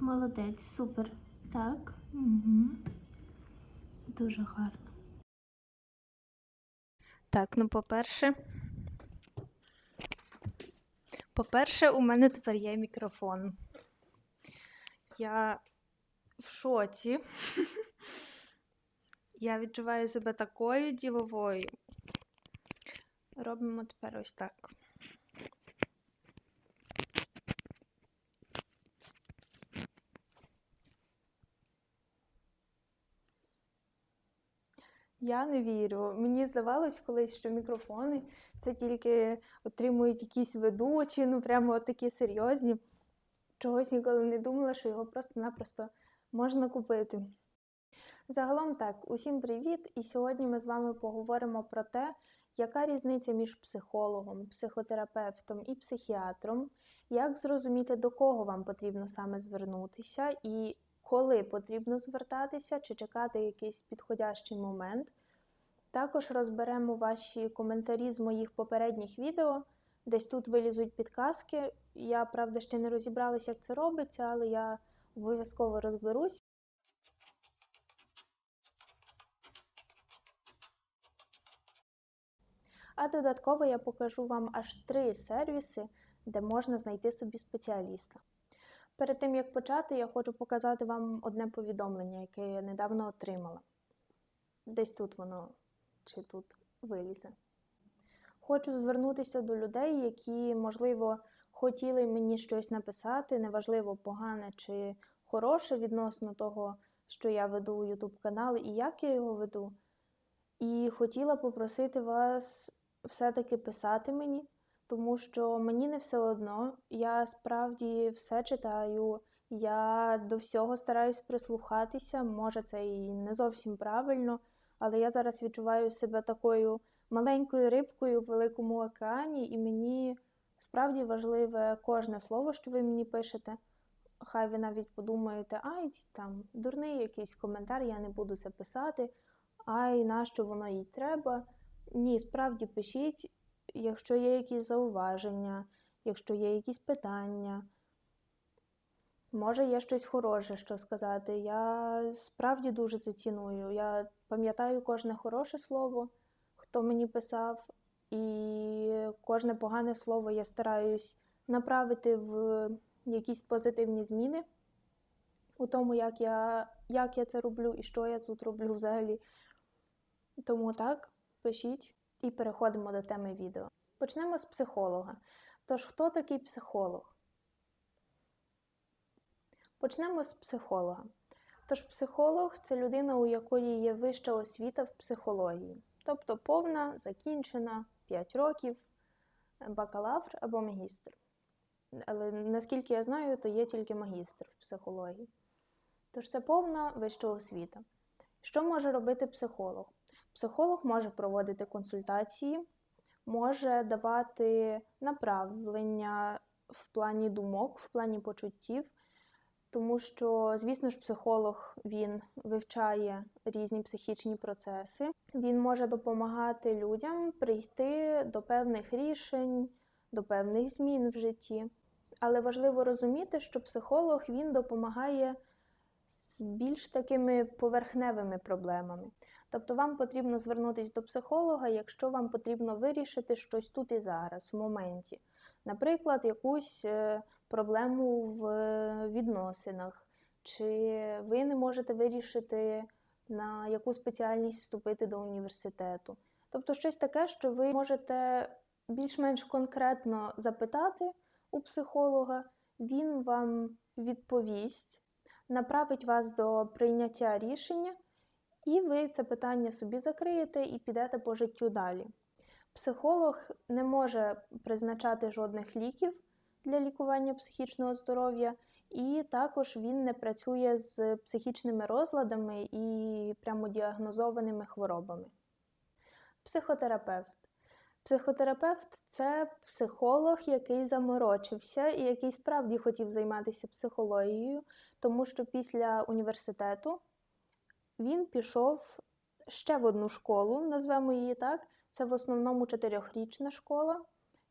Молодець, супер. Так. Угу. Дуже гарно. Так, ну по-перше. По-перше, у мене тепер є мікрофон. Я в шоці. Я відчуваю себе такою діловою. Робимо тепер ось так. Я не вірю. Мені здавалось колись, що мікрофони це тільки отримують якісь ведучі, ну прямо такі серйозні. Чогось ніколи не думала, що його просто-напросто можна купити. Загалом так, усім привіт! І сьогодні ми з вами поговоримо про те, яка різниця між психологом, психотерапевтом і психіатром, як зрозуміти, до кого вам потрібно саме звернутися, і коли потрібно звертатися, чи чекати якийсь підходящий момент. Також розберемо ваші коментарі з моїх попередніх відео. Десь тут вилізуть підказки. Я, правда, ще не розібралася, як це робиться, але я обов'язково розберусь. А додатково я покажу вам аж три сервіси, де можна знайти собі спеціаліста. Перед тим як почати, я хочу показати вам одне повідомлення, яке я недавно отримала. Десь тут воно чи тут вилізе. Хочу звернутися до людей, які, можливо, хотіли мені щось написати, неважливо, погане чи хороше відносно того, що я веду YouTube канал і як я його веду. І хотіла попросити вас все-таки писати мені, тому що мені не все одно. Я справді все читаю, я до всього стараюсь прислухатися. Може, це і не зовсім правильно, але я зараз відчуваю себе такою маленькою рибкою в великому океані, і мені справді важливе кожне слово, що ви мені пишете. Хай ви навіть подумаєте, ай, там дурний якийсь коментар, я не буду це писати, ай, нащо воно їй треба. Ні, справді пишіть, якщо є якісь зауваження, якщо є якісь питання. Може, є щось хороше, що сказати. Я справді дуже це ціную. Я пам'ятаю кожне хороше слово, хто мені писав, і кожне погане слово я стараюсь направити в якісь позитивні зміни у тому, як я, як я це роблю і що я тут роблю взагалі. Тому так, пишіть і переходимо до теми відео. Почнемо з психолога. Тож, хто такий психолог? Почнемо з психолога. Тож, психолог це людина, у якої є вища освіта в психології, тобто повна, закінчена 5 років, бакалавр або магістр. Але наскільки я знаю, то є тільки магістр в психології. Тож це повна вища освіта. Що може робити психолог? Психолог може проводити консультації, може давати направлення в плані думок, в плані почуттів, тому що, звісно ж, психолог він вивчає різні психічні процеси, він може допомагати людям прийти до певних рішень, до певних змін в житті. Але важливо розуміти, що психолог він допомагає з більш такими поверхневими проблемами. Тобто вам потрібно звернутися до психолога, якщо вам потрібно вирішити щось тут і зараз, в моменті. Наприклад, якусь е, проблему в е, відносинах, чи ви не можете вирішити, на яку спеціальність вступити до університету. Тобто щось таке, що ви можете більш-менш конкретно запитати у психолога, він вам відповість, направить вас до прийняття рішення. І ви це питання собі закриєте і підете по життю далі. Психолог не може призначати жодних ліків для лікування психічного здоров'я, і також він не працює з психічними розладами і прямо діагнозованими хворобами. Психотерапевт. Психотерапевт це психолог, який заморочився і який справді хотів займатися психологією, тому що після університету він пішов ще в одну школу, назвемо її так. Це в основному чотирьохрічна школа,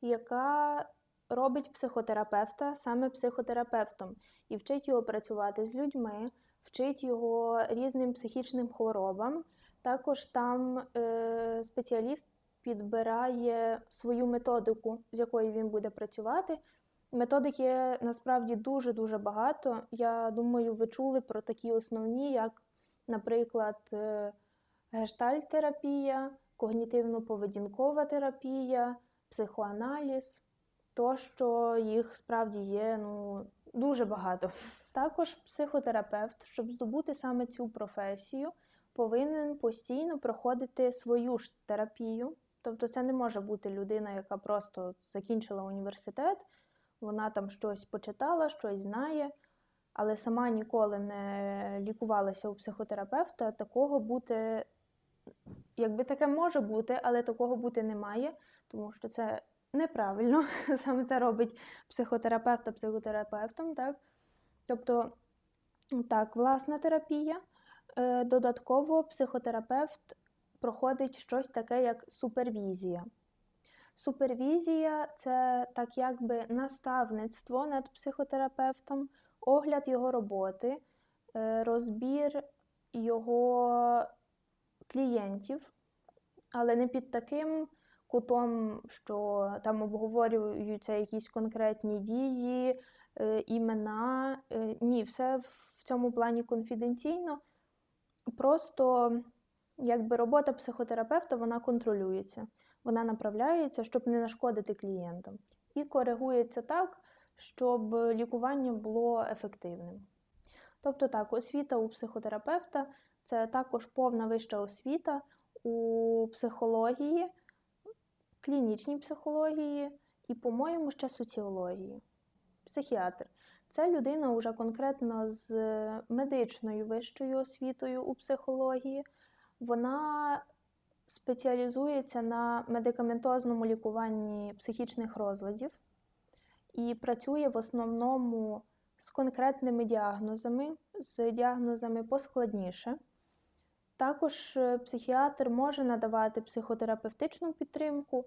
яка робить психотерапевта саме психотерапевтом і вчить його працювати з людьми, вчить його різним психічним хворобам. Також там е, спеціаліст підбирає свою методику, з якою він буде працювати. Методик є насправді дуже-дуже багато. Я думаю, ви чули про такі основні, як, наприклад, е, гештальт-терапія, когнітивно-поведінкова терапія, психоаналіз, тощо їх справді є ну, дуже багато. Також психотерапевт, щоб здобути саме цю професію, повинен постійно проходити свою ж терапію. Тобто це не може бути людина, яка просто закінчила університет, вона там щось почитала, щось знає, але сама ніколи не лікувалася у психотерапевта. Такого бути, якби таке може бути, але такого бути не має, тому що це неправильно. Саме це робить психотерапевта психотерапевтом. Так? Тобто, так, власна терапія. Е, Додатково психотерапевт проходить щось таке, як супервізія. Супервізія це так якби наставництво над психотерапевтом, огляд його роботи, е, розбір його клієнтів, але не під таким кутом, що там обговорюються якісь конкретні дії, е, імена. Е, Ні, все в цьому плані конфіденційно. Просто якби робота психотерапевта вона контролюється, вона направляється, щоб не нашкодити клієнтам. І коригується так, щоб лікування було ефективним. Тобто так, освіта у психотерапевта це також повна вища освіта у психології, клінічній психології і, по-моєму, ще соціології. Психіатр це людина вже конкретно з медичною вищою освітою у психології. Вона спеціалізується на медикаментозному лікуванні психічних розладів і працює в основному з конкретними діагнозами, з діагнозами поскладніше. Також е, психіатр може надавати психотерапевтичну підтримку,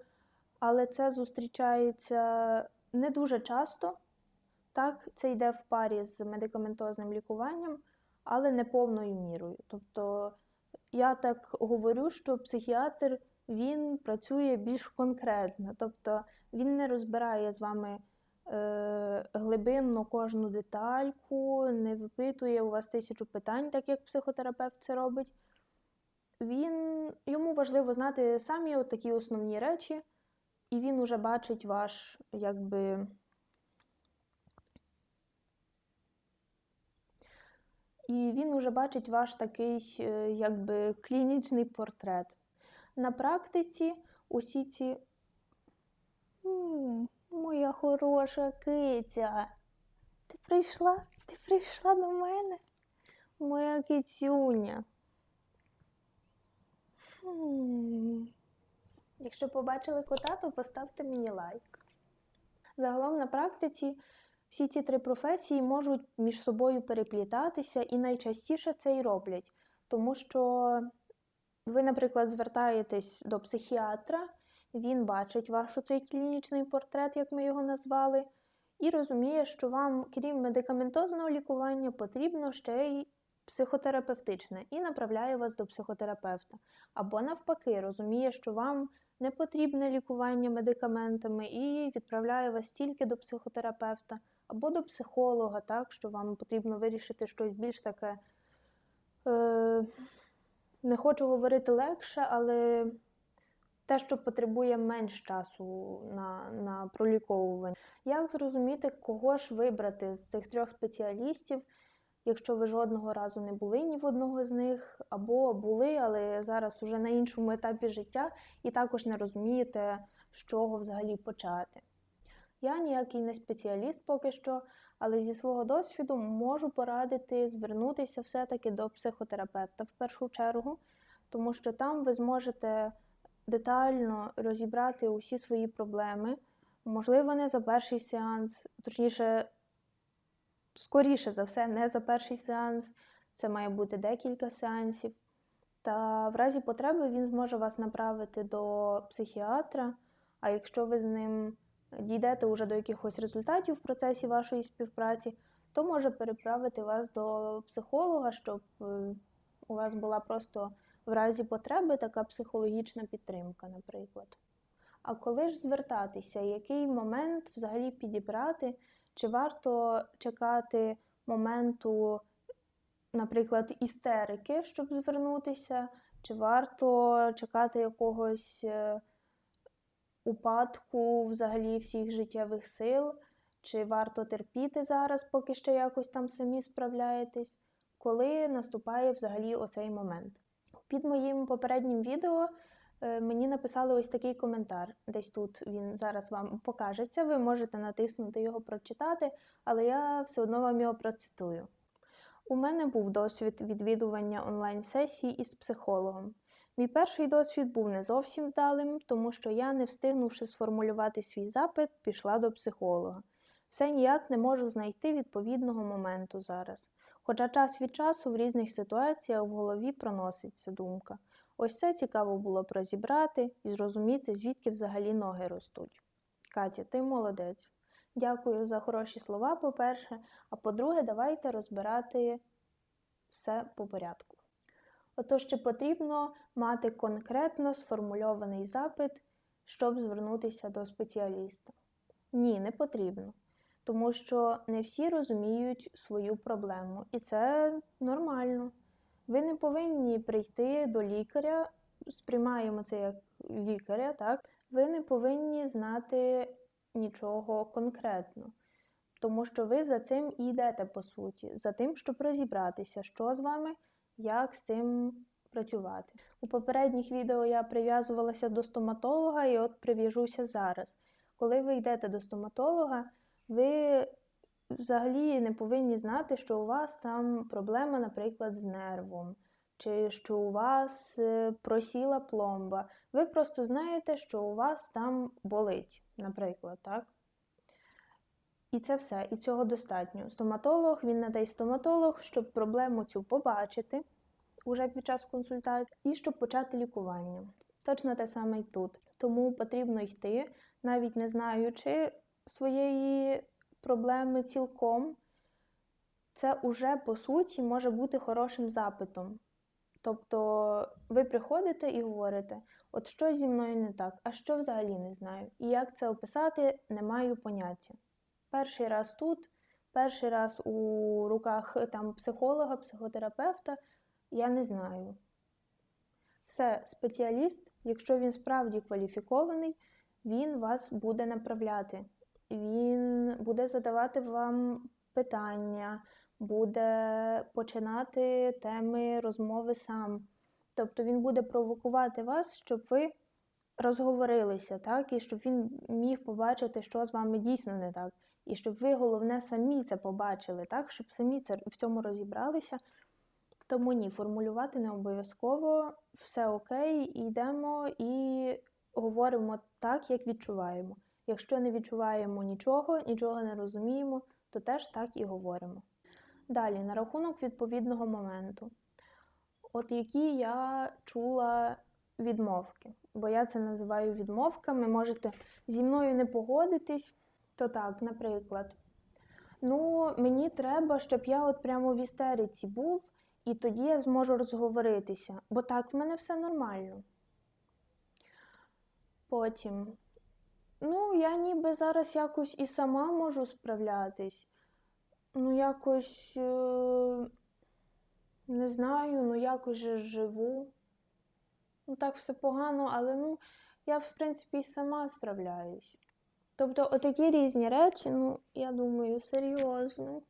але це зустрічається не дуже часто. Так, це йде в парі з медикаментозним лікуванням, але не повною мірою. Тобто я так говорю, що психіатр він працює більш конкретно, тобто він не розбирає з вами глибинно кожну детальку, не випитує у вас тисячу питань, так як психотерапевт це робить. Він, Йому важливо знати самі от такі основні речі, і він уже бачить ваш, якби. І він уже бачить ваш такий е, якби клінічний портрет. На практиці усі ці моя хороша киця, ти прийшла? Ти прийшла до мене? Моя кицюня. М Якщо побачили кота, то поставте мені лайк. Загалом на практиці всі ці три професії можуть між собою переплітатися і найчастіше це і роблять, тому що ви, наприклад, звертаєтесь до психіатра, він бачить ваш цей клінічний портрет, як ми його назвали, і розуміє, що вам, крім медикаментозного лікування, потрібно ще й психотерапевтичне і направляє вас до психотерапевта. Або навпаки, розуміє, що вам не потрібне лікування медикаментами і відправляє вас тільки до психотерапевта або до психолога, так, що вам потрібно вирішити щось більш таке. Е, Не хочу говорити легше, але те, що потребує менш часу на на проліковування. Як зрозуміти, кого ж вибрати з цих трьох спеціалістів, якщо ви жодного разу не були ні в одного з них, або були, але зараз уже на іншому етапі життя, і також не розумієте, з чого взагалі почати. Я ніякий не спеціаліст поки що, але зі свого досвіду можу порадити звернутися все-таки до психотерапевта в першу чергу, тому що там ви зможете детально розібрати усі свої проблеми. Можливо, не за перший сеанс, точніше, скоріше за все, не за перший сеанс, це має бути декілька сеансів. Та в разі потреби він зможе вас направити до психіатра, а якщо ви з ним дійдете вже до якихось результатів в процесі вашої співпраці, то може переправити вас до психолога, щоб е, у вас була просто в разі потреби така психологічна підтримка, наприклад. А коли ж звертатися, який момент взагалі підібрати, чи варто чекати моменту, наприклад, істерики, щоб звернутися, чи варто чекати якогось е, упадку взагалі всіх життєвих сил, чи варто терпіти зараз, поки ще якось там самі справляєтесь, коли наступає взагалі оцей момент. Під моїм попереднім відео е, мені написали ось такий коментар. Десь тут він зараз вам покажеться. Ви можете натиснути його прочитати, але я все одно вам його процитую. У мене був досвід відвідування онлайн-сесій із психологом. Мій перший досвід був не зовсім вдалим, тому що я, не встигнувши сформулювати свій запит, пішла до психолога. Все ніяк не можу знайти відповідного моменту зараз. Хоча час від часу в різних ситуаціях в голові проноситься думка. Ось це цікаво було б розібрати і зрозуміти, звідки взагалі ноги ростуть. Катя, ти молодець. Дякую за хороші слова, по-перше, а по-друге, давайте розбирати все по порядку. Отож, чи потрібно мати конкретно сформульований запит, щоб звернутися до спеціаліста? Ні, не потрібно. Тому що не всі розуміють свою проблему, і це нормально. Ви не повинні прийти до лікаря, сприймаємо це як лікаря, так? Ви не повинні знати нічого конкретно, тому що ви за цим і йдете по суті, за тим, щоб розібратися, що з вами, як з цим працювати. У попередніх відео я прив'язувалася до стоматолога і от прив'яжуся зараз. Коли ви йдете до стоматолога, ви взагалі не повинні знати, що у вас там проблема, наприклад, з нервом, чи що у вас е, просіла пломба. Ви просто знаєте, що у вас там болить, наприклад, так? І це все, і цього достатньо. Стоматолог, він надасть стоматолог, щоб проблему цю побачити уже під час консультації, і щоб почати лікування. Точно те саме й тут. Тому потрібно йти, навіть не знаючи своєї проблеми цілком, це уже по суті може бути хорошим запитом. Тобто ви приходите і говорите, от що зі мною не так, а що взагалі не знаю. І як це описати, не маю поняття. Перший раз тут, перший раз у руках там психолога, психотерапевта, я не знаю. Все, спеціаліст, якщо він справді кваліфікований, він вас буде направляти він буде задавати вам питання, буде починати теми розмови сам. Тобто він буде провокувати вас, щоб ви розговорилися, так? і щоб він міг побачити, що з вами дійсно не так. І щоб ви, головне, самі це побачили, так? щоб самі це, в цьому розібралися. Тому ні, формулювати не обов'язково, все окей, йдемо і говоримо так, як відчуваємо. Якщо не відчуваємо нічого, нічого не розуміємо, то теж так і говоримо. Далі, на рахунок відповідного моменту. От які я чула відмовки, бо я це називаю відмовками, можете зі мною не погодитись, то так, наприклад, ну, мені треба, щоб я от прямо в істериці був, і тоді я зможу розговоритися, бо так в мене все нормально. Потім. Ну, я ніби зараз якось і сама можу справлятись. Ну, якось е не знаю, ну якось же живу. Ну, так все погано, але ну, я, в принципі, і сама справляюсь. Тобто, отакі різні речі, ну, я думаю, серйозно.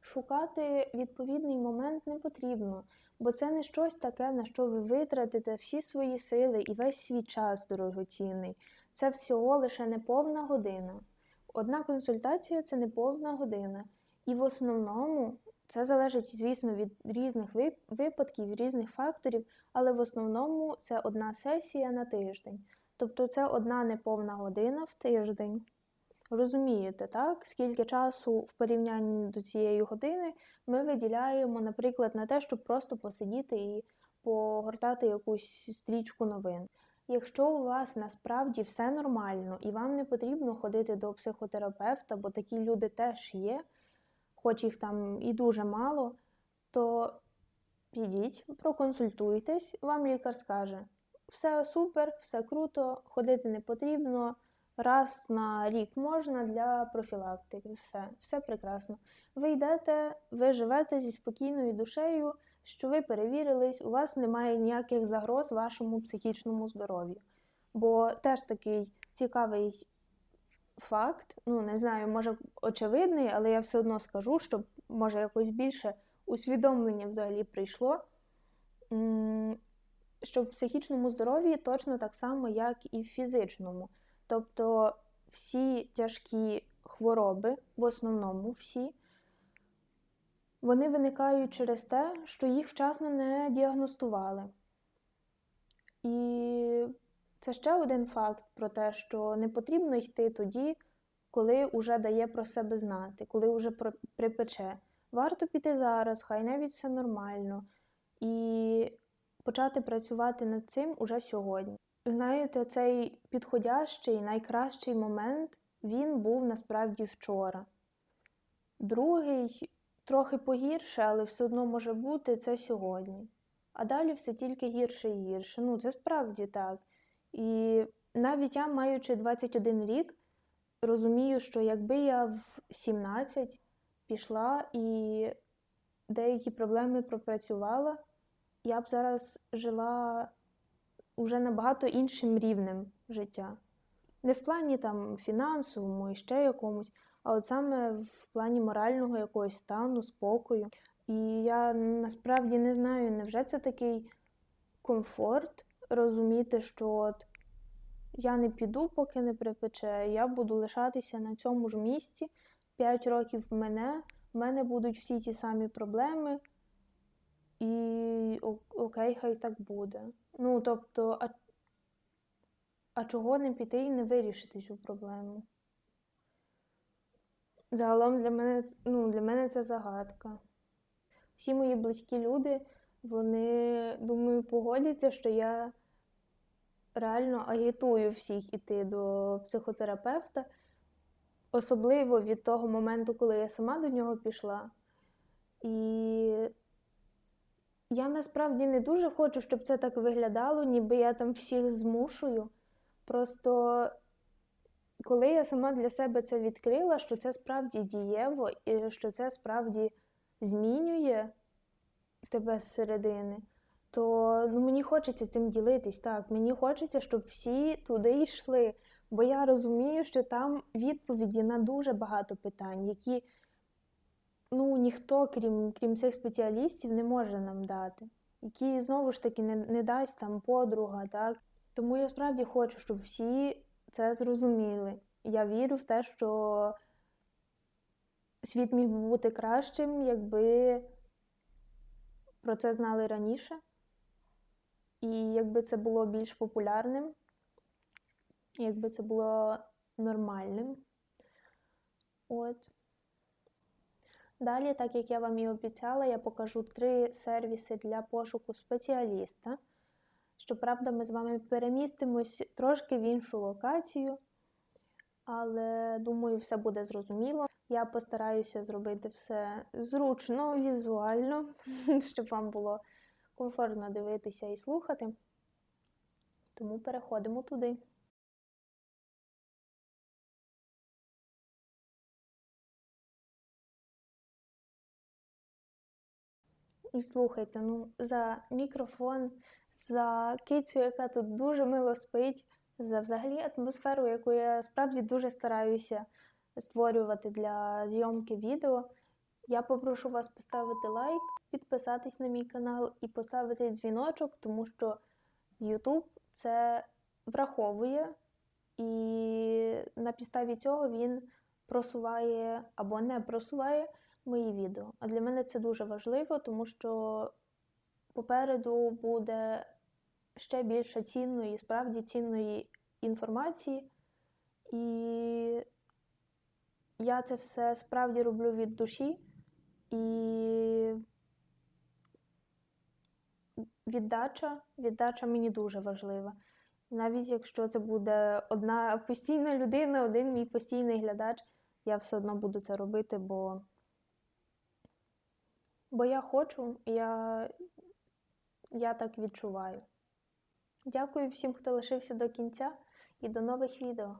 Шукати відповідний момент не потрібно бо це не щось таке, на що ви витратите всі свої сили і весь свій час дорогоцінний. Це всього лише неповна година. Одна консультація це неповна година. І в основному це залежить, звісно, від різних випадків, різних факторів, але в основному це одна сесія на тиждень. Тобто це одна неповна година в тиждень. Розумієте, так? Скільки часу в порівнянні до цієї години ми виділяємо, наприклад, на те, щоб просто посидіти і погортати якусь стрічку новин. Якщо у вас насправді все нормально і вам не потрібно ходити до психотерапевта, бо такі люди теж є, хоч їх там і дуже мало, то підіть, проконсультуйтесь, вам лікар скаже, все супер, все круто, ходити не потрібно, раз на рік можна для профілактики, все, все прекрасно. Ви йдете, ви живете зі спокійною душею, що ви перевірились, у вас немає ніяких загроз вашому психічному здоров'ю. Бо теж такий цікавий факт, ну не знаю, може очевидний, але я все одно скажу, щоб може якось більше усвідомлення взагалі прийшло. Що в психічному здоров'ї точно так само, як і в фізичному. Тобто всі тяжкі хвороби, в основному всі, вони виникають через те, що їх вчасно не діагностували. І це ще один факт про те, що не потрібно йти тоді, коли вже дає про себе знати, коли вже припече. Варто піти зараз, хай навіть все нормально, і почати працювати над цим уже сьогодні. Знаєте, цей підходящий, найкращий момент він був насправді вчора. Другий трохи погірше, але все одно може бути це сьогодні. А далі все тільки гірше і гірше. Ну, це справді так. І навіть я, маючи 21 рік, розумію, що якби я в 17 пішла і деякі проблеми пропрацювала, я б зараз жила уже набагато іншим рівнем життя. Не в плані там фінансовому і ще якомусь, а от саме в плані морального якогось стану, спокою. І я насправді не знаю, невже це такий комфорт розуміти, що от я не піду, поки не припече, я буду лишатися на цьому ж місці 5 років мене, в мене будуть всі ті самі проблеми, і окей, хай так буде. Ну, тобто, а, а чого не піти і не вирішити цю проблему? Загалом для мене, ну, для мене це загадка. Всі мої близькі люди, вони, думаю, погодяться, що я реально агітую всіх іти до психотерапевта, особливо від того моменту, коли я сама до нього пішла. І я насправді не дуже хочу, щоб це так виглядало, ніби я там всіх змушую. Просто коли я сама для себе це відкрила, що це справді дієво і що це справді змінює тебе зсередини, то ну, мені хочеться цим ділитись. Так, мені хочеться, щоб всі туди йшли. Бо я розумію, що там відповіді на дуже багато питань, які ну, ніхто, крім, крім цих спеціалістів, не може нам дати, які знову ж таки не, не дасть там подруга, так? Тому я справді хочу, щоб всі це зрозуміли. Я вірю в те, що світ міг би бути кращим, якби про це знали раніше, і якби це було більш популярним, якби це було нормальним. От. Далі, так як я вам і обіцяла, я покажу три сервіси для пошуку спеціаліста. Щоправда, ми з вами перемістимось трошки в іншу локацію, але думаю, все буде зрозуміло. Я постараюся зробити все зручно, візуально, щоб вам було комфортно дивитися і слухати. Тому переходимо туди. І слухайте, ну, за мікрофон, за кицю, яка тут дуже мило спить, за взагалі атмосферу, яку я справді дуже стараюся створювати для зйомки відео. Я попрошу вас поставити лайк, підписатись на мій канал і поставити дзвіночок, тому що YouTube це враховує, і на підставі цього він просуває або не просуває мої відео. А для мене це дуже важливо, тому що попереду буде ще більше цінної, справді цінної інформації. І я це все справді роблю від душі. І віддача, віддача мені дуже важлива. Навіть якщо це буде одна постійна людина, один мій постійний глядач, я все одно буду це робити, бо, бо я хочу, я, я так відчуваю. Дякую всім, хто лишився до кінця, і до нових відео.